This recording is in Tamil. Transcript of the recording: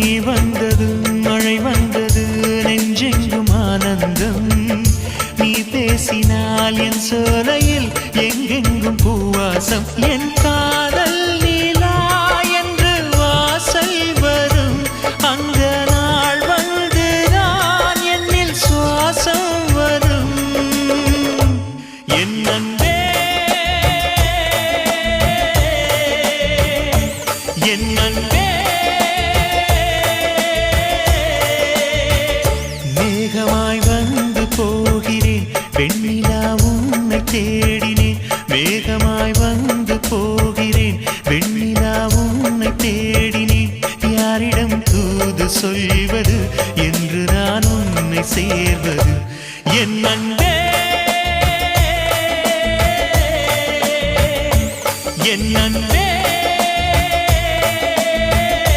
நீ வந்தது மழை வந்தது நெஞ்செங்கும் ஆனந்தம். நீ பேசினால் என் சோலையில் எங்கெங்கும் பூவாசம். என் காதல் நீலா என்று வாசல் வரும். அங்க நாள் வந்து நான் என்னில் சுவாசம் வரும். என் அன்பே என் அன்பே. உன்னை தேடினேன். மேகமாய் வந்து போகிறேன். வெண்ணிலா உன்னை தேடினேன். யாரிடம் தூது சொல்வது? என்று நான் உன்னை சேர்வது. என் அன்பே என் அன்பே.